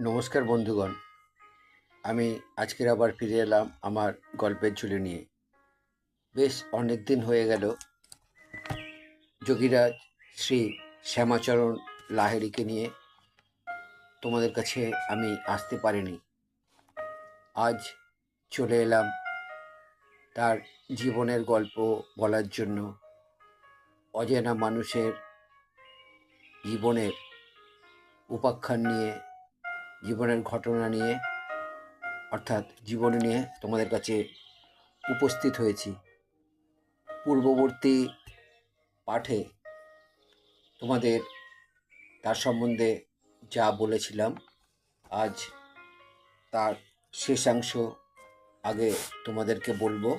নমস্কার বন্ধুগণ। আমি আজকের আবার ফিরে এলাম আমার গল্পের ঝুলি নিয়ে। বেশ অনেক দিন হয়ে গেল। যোগীরাজ শ্রী শ্যামাচরণ লাহেরিকে নিয়ে তোমাদের কাছে আমি আসতে পারিনি। আজ চলে এলাম তার জীবনের গল্প বলার জন্য। অজেনা মানুষের জীবনের উপাখ্যান নিয়ে জীবনের ঘটনা নিয়ে, অর্থাৎ জীবন নিয়ে তোমাদের কাছে উপস্থিত হয়েছি। পূর্ববর্তী পাঠে তোমাদের তার সম্বন্ধে যা বলেছিলাম, আজ তার শেষাংশ আগে তোমাদেরকে বলব।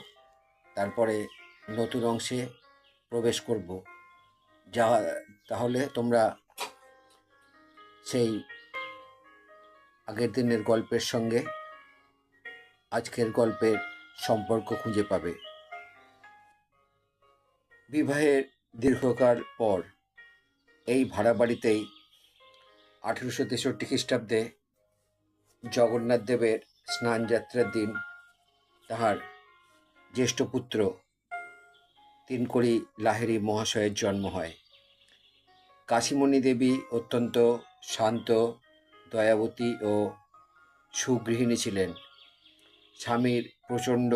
তারপরে নতুন অংশে প্রবেশ করব। যা, তাহলে তোমরা সেই আগের দিনের গল্পের সঙ্গে আজকের গল্পের সম্পর্ক খুঁজে পাবে। বিবাহের দীর্ঘকাল পর এই ভাড়া বাড়িতেই আঠেরোশো তেষট্টি খ্রিস্টাব্দে জগন্নাথ দেবের স্নানযাত্রার দিন তাহার জ্যেষ্ঠ পুত্র তিনকড়ি লাহেরি মহাশয়ের জন্ম হয়। কাশিমণি দেবী অত্যন্ত শান্ত দয়াবতী ও সুগৃহিণী ছিলেন। স্বামীর প্রচণ্ড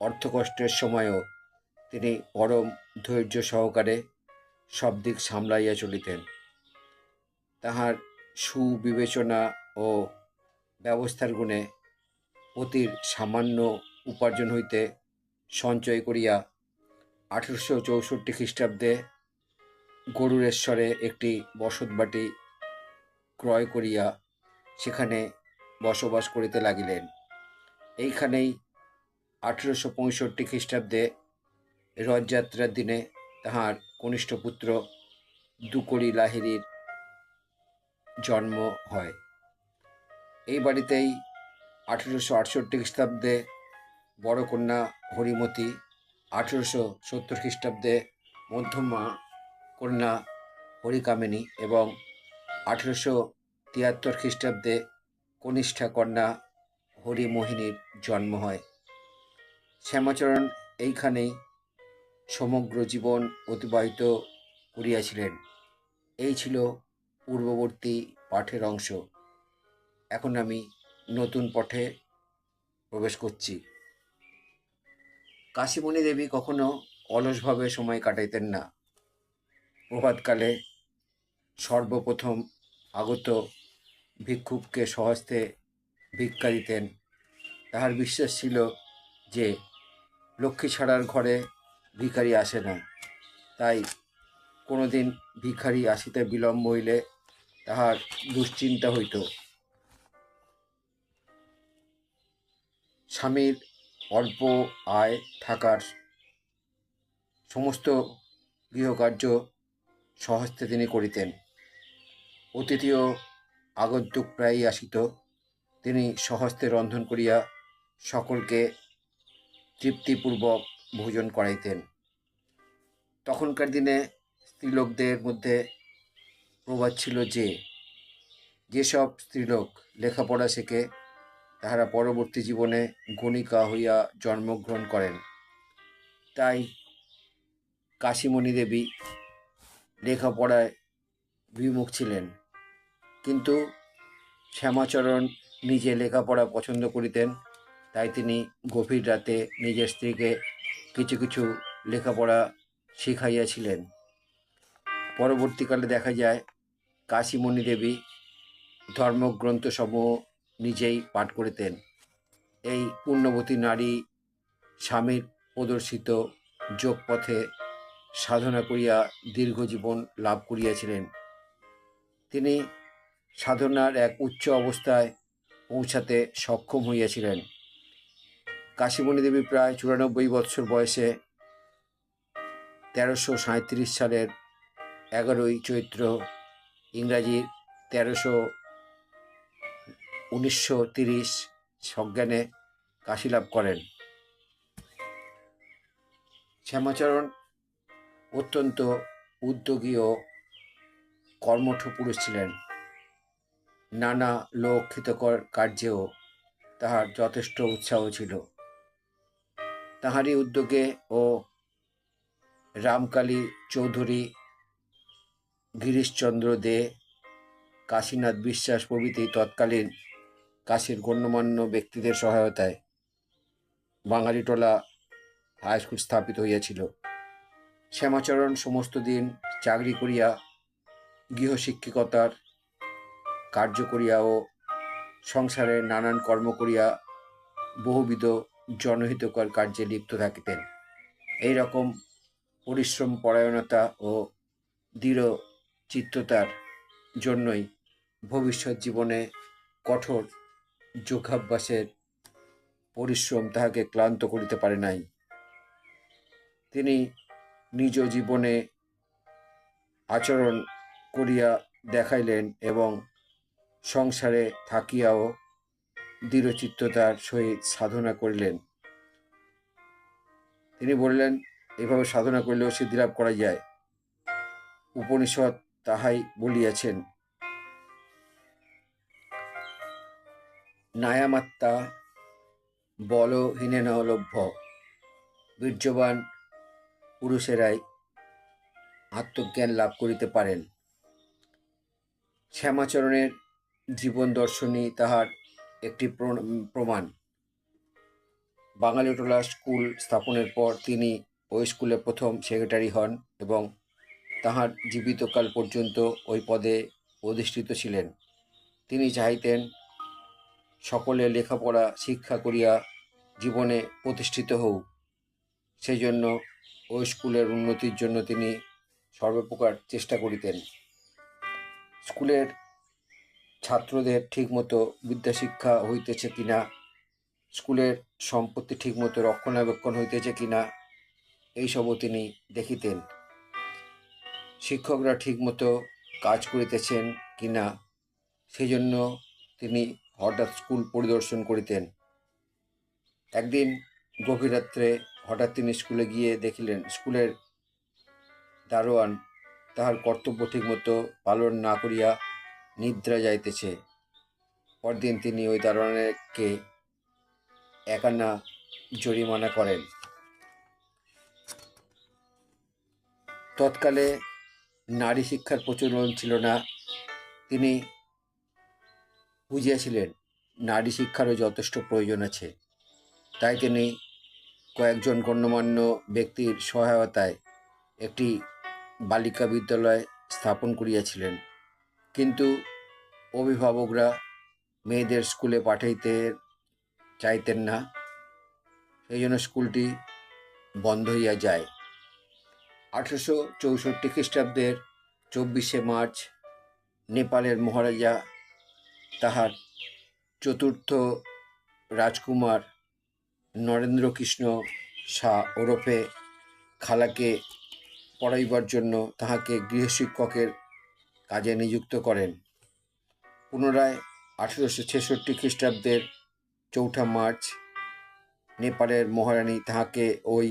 অর্থকষ্টের সময়ও তিনি পরম ধৈর্য সহকারে সব দিক সামলাইয়া চলিতেন। তাহার সুবিবেচনা ও ব্যবস্থার গুণে অতির সামান্য উপার্জন হইতে সঞ্চয় করিয়া আঠেরোশো চৌষট্টি খ্রিস্টাব্দে গরুরেশ্বরে একটি বসতবাটি ক্রয় করিয়া সেখানে বসবাস করিতে লাগিলেন। এইখানেই আঠেরোশো পঁয়ষট্টি খ্রিস্টাব্দে রথযাত্রার দিনে তাহার কনিষ্ঠ পুত্র দুকড়ি লাহিড়ির জন্ম হয়। এই বাড়িতেই আঠেরোশো আটষট্টি খ্রিস্টাব্দে বড় কন্যা হরিমতি আঠেরোশো সত্তর খ্রিস্টাব্দে মধ্যমা কন্যা হরিকামিনী এবং আঠেরোশো তিয়াত্তর খ্রিস্টাব্দে কনিষ্ঠা কন্যা হরিমোহিনীর জন্ম হয়। শ্যামাচরণ এইখানেই সমগ্র জীবন অতিবাহিত করিয়াছিলেন। এই ছিল পূর্ববর্তী পাঠের অংশ। এখন আমি নতুন পথে প্রবেশ করছি। কাশীমণি দেবী কখনো অলসভাবে সময় কাটাইতেন না। প্রভাতকালে সর্বপ্রথম আগত ভিক্ষুককে সহস্তে ভিক্ষা দিতেন। তাহার বিশ্বাস ছিল যে লক্ষ্মী ছাড়ার ঘরে ভিখারি আসে না। তাই কোনোদিন ভিখারি আসিতে বিলম্ব হইলে তাহার দুশ্চিন্তা হইত। স্বামীর অল্প আয় থাকার সমস্ত গৃহকার্য সহস্তে তিনি করিতেন। অতিথিও আগন্তুক প্রায়ই আসিত। তিনি সহস্তে রন্ধন করিয়া সকলকে তৃপ্তিপূর্বক ভোজন করাইতেন। তখনকার দিনে স্ত্রীলোকদের মধ্যে প্রবাদ ছিল যে, যেসব স্ত্রীলোক লেখাপড়া শেখে, তাহারা পরবর্তী জীবনে গণিকা হইয়া জন্মগ্রহণ করেন। তাই কাশীমণি দেবী লেখাপড়ায় বিমুখ ছিলেন। কিন্তু শ্যামাচরণ নিজে লেখাপড়া পছন্দ করিতেন, তাই তিনি গভীর রাতে নিজের স্ত্রীকে কিছু কিছু লেখাপড়া শিখাইয়াছিলেন। পরবর্তীকালে দেখা যায়, কাশীমণি দেবী ধর্মগ্রন্থসমূহ নিজেই পাঠ করিতেন। এই পুণ্যবতী নারী স্বামীর প্রদর্শিত যোগপথে সাধনা করিয়া দীর্ঘ জীবন লাভ করিয়াছিলেন। তিনি সাধনার এক উচ্চ অবস্থায় পৌঁছাতে সক্ষম হইয়াছিলেন। কাশীমণি দেবী প্রায় চুরানব্বই বৎসর বয়সে তেরোশো সাঁত্রিশ সালের এগারোই চৈত্র ইংরাজি তেরোশো উনিশশো তিরিশ সজ্ঞানে কাশী লাভ করেন। শ্যামাচরণ অত্যন্ত উদ্যোগী ও কর্মঠ পুরুষ ছিলেন। নানা লোকহিতকর কার্যেও তাহার যথেষ্ট উৎসাহ ছিল। তাহারই উদ্যোগে ও রামকালী চৌধুরী, গিরিশচন্দ্র দে, কাশীনাথ বিশ্বাস প্রভৃতি তৎকালীন কাশীর গণ্যমান্য ব্যক্তিদের সহায়তায় বাঙালিটোলা হাই স্কুল স্থাপিত হইয়াছিল। শ্যামাচরণ সমস্ত দিন চাকরি করিয়া গৃহশিক্ষিকতার কার্য করিয়া ও সংসারে নানান কর্ম করিয়া বহুবিধ জনহিতকর কার্যে লিপ্ত থাকিতেন। এই রকম পরিশ্রম, পরায়ণতা ও দৃঢ় চিত্ততার জন্যই ভবিষ্যৎ জীবনে কঠোর যোগাভ্যাসের পরিশ্রম তাহাকে ক্লান্ত করিতে পারে নাই। তিনি নিজ জীবনে আচরণ করিয়া দেখাইলেন এবং সংসারে থাকিয়াও দৃঢ়চিত্ততার সহিত সাধনা করিলেন। তিনি বললেন, এভাবে সাধনা করলেও সিদ্ধিলাভ করা যায়। উপনিষদ তাহাই বলিয়াছেন। নায়ামাত্মা বলহীনেন লভ্য। বীর্যবান পুরুষেরাই আত্মজ্ঞান লাভ করিতে পারেন। শ্যামাচরণের জীবন দর্শনই তাহার একটি প্রমাণ। বাঙালিটোলা স্কুল স্থাপনের পর তিনি ওই স্কুলে প্রথম সেক্রেটারি হন এবং তাহার জীবিতকাল পর্যন্ত ওই পদে অধিষ্ঠিত ছিলেন। তিনি চাইতেন সকলে লেখাপড়া, শিক্ষা করিয়া জীবনে প্রতিষ্ঠিত হউক। সেই জন্য ওই স্কুলের উন্নতির জন্য তিনি সর্বপ্রকার চেষ্টা করিতেন। স্কুলের ছাত্রদের ঠিকমতো বিদ্যাশিক্ষা হইতেছে কিনা? স্কুলের সম্পত্তি ঠিকমতো রক্ষণাবেক্ষণ হইতেছে কিনা? এইসবও তিনি দেখিতেন। শিক্ষকরা ঠিকমতো কাজ করিতেছেন কিনা? সেই জন্য তিনি হঠাৎ স্কুল পরিদর্শন করিতেন। একদিন গভীর রাত্রে হঠাৎ তিনি স্কুলে গিয়ে দেখিলেন, স্কুলের দারোয়ান তাহার কর্তব্য ঠিকমতো পালন না করিয়া নিদ্রা যাইতেছে। পরদিন তিনি ওই দারোয়ানকে একানা জরিমানা করেন। তৎকালে নারী শিক্ষার প্রচলন ছিল না। তিনি বুঝিয়াছিলেন, নারী শিক্ষারও যথেষ্ট প্রয়োজন আছে। তাই তিনি কয়েকজন গণ্যমান্য ব্যক্তির সহায়তায় একটি বালিকা বিদ্যালয় স্থাপন করিয়াছিলেন। কিন্তু অভিভাবকরা মেয়েদের স্কুলে পাঠাইতে চাইতেন না। সেই জন্য স্কুলটি বন্ধ হইয়া যায়। আঠেরোশো চৌষট্টি খ্রিস্টাব্দের চব্বিশে মার্চ নেপালের মহারাজা তাহার চতুর্থ রাজকুমার নরেন্দ্রকৃষ্ণ শাহ ওরফে খালাকে পড়াইবার জন্য তাহাকে গৃহশিক্ষকের কাজে নিযুক্ত করেন। পুনরায় আঠেরোশো ছেষট্টি খ্রিস্টাব্দের চৌঠা মার্চ, নেপালের মহারানী তাহাকে ওই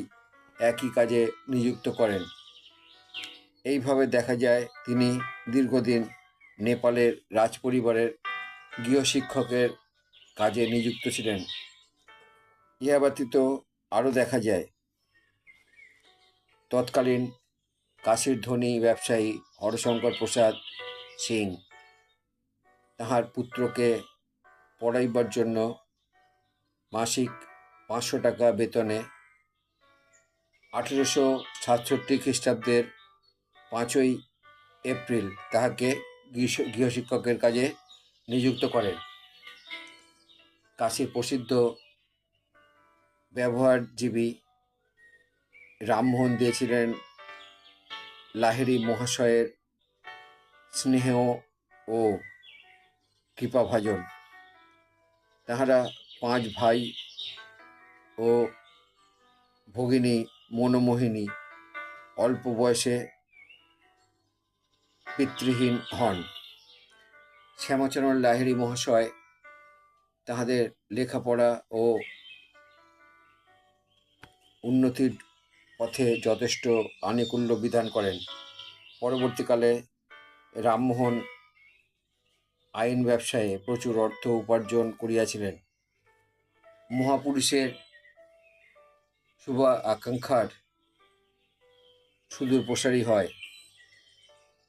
একই কাজে নিযুক্ত করেন। এইভাবে দেখা যায়, তিনি দীর্ঘদিন নেপালের রাজপরিবারের গৃহশিক্ষকের কাজে নিযুক্ত ছিলেন। ইহা ব্যতীত আরও দেখা যায়, তৎকালীন কাশীর ধনী ব্যবসায়ী হরশঙ্কর প্রসাদ সিং তাহার পুত্রকে পড়াইবার জন্য মাসিক পাঁচশো টাকা বেতনে আঠেরোশো সাতষট্টি খ্রিস্টাব্দের পাঁচই এপ্রিল তাহাকে গৃহ, গৃহশিক্ষকের কাজে নিযুক্ত করেন। কাশীর প্রসিদ্ধ ব্যবহারজীবী রামমোহন দিয়েছিলেন লাহিড়ী মহাশয়ের স্নেহ ও কৃপাভাজন তাহারা পাঁচ ভাই ও ভগিনী মনোমোহিনী অল্প বয়সে পিতৃহীন হন। শ্যামাচরণ লাহিড়ী মহাশয় তাহাদের লেখাপড়া ও উন্নতির পথে যথেষ্ট আনুকূল্য বিধান করেন। পরবর্তীকালে রামমোহন আইন ব্যবসায়ে প্রচুর অর্থ উপার্জন করিয়াছিলেন। মহাপুরুষের শুভ আকাঙ্ক্ষার সুদূর প্রসারী হয়।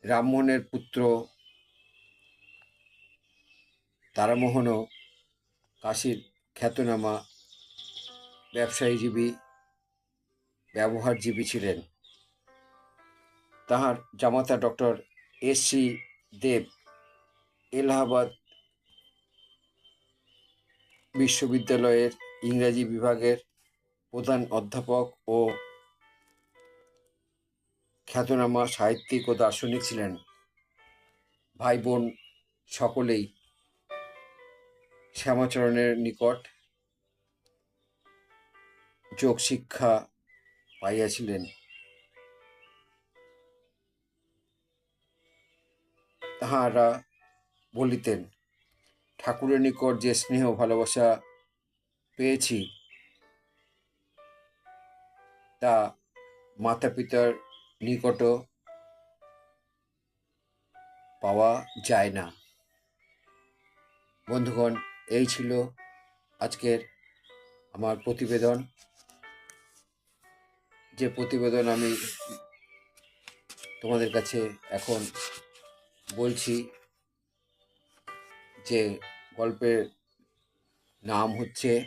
রামমোহনের পুত্র তারামোহনও কাশীর খ্যাতনামা ব্যবসায়ীজীবী, ব্যবহারজীবী ছিলেন। তাহার জামাতা doctor S C Deb Allahabad বিশ্ববিদ্যালয়ের ইংরাজি বিভাগের প্রধান অধ্যাপক ও খ্যাতনামা সাহিত্যিক ও দার্শনিক ছিলেন। ভাই বোন সকলেই শ্যামাচরণের নিকট যোগ শিক্ষা পাইয়াছিলেন। তাহারা বলিতেন, ঠাকুরের নিকট যে স্নেহ ভালোবাসা পেয়েছি, তা মাতা পিতার নিকটও পাওয়া যায় না। বন্ধুগণ, এই ছিল আজকের আমার প্রতিবেদন। যে প্রতিবেদন আমি তোমাদের কাছে এখন বলছি যে গল্পের নাম হচ্ছে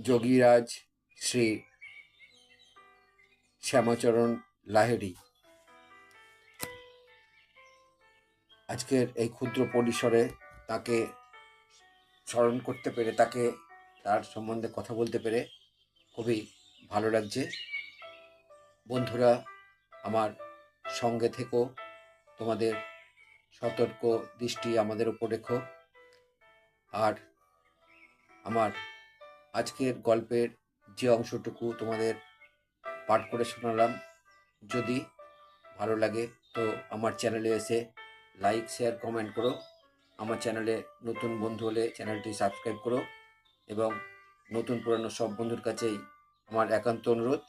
যোগীরাজ শ্রী শ্যামাচরণ লাহিড়ী। আজকের এই ক্ষুদ্র পরিসরে তাকে স্মরণ করতে পেরে, তাকে তার সম্বন্ধে কথা বলতে পেরে খুবই ভালো লাগছে। বন্ধুরা, আমার সঙ্গে থেকো। তোমাদের সতর্ক দৃষ্টি আমাদের উপর রেখো। আর আমার আজকের গল্পের যে অংশটুকু তোমাদের পাঠ করে শোনালাম, যদি ভালো লাগে তো আমার চ্যানেলে এসে লাইক, শেয়ার, কমেন্ট করো। আমার চ্যানেলে নতুন বন্ধু হলে চ্যানেলটি সাবস্ক্রাইব করো এবং নতুন পুরানো সব বন্ধুর কাছেই আমার একান্ত অনুরোধ।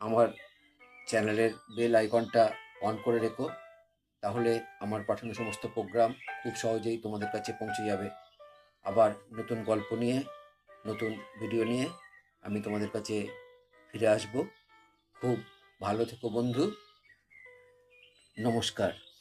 আমার চ্যানেলের বেল আইকনটা অন করে রেখো। তাহলে আমার পাঠানো সমস্ত প্রোগ্রাম খুব সহজেই তোমাদের কাছে পৌঁছে যাবে। আবার নতুন গল্প নিয়ে, নতুন ভিডিও নিয়ে আমি তোমাদের কাছে ফিরে আসব। খুব ভালো থেকো বন্ধু। নমস্কার।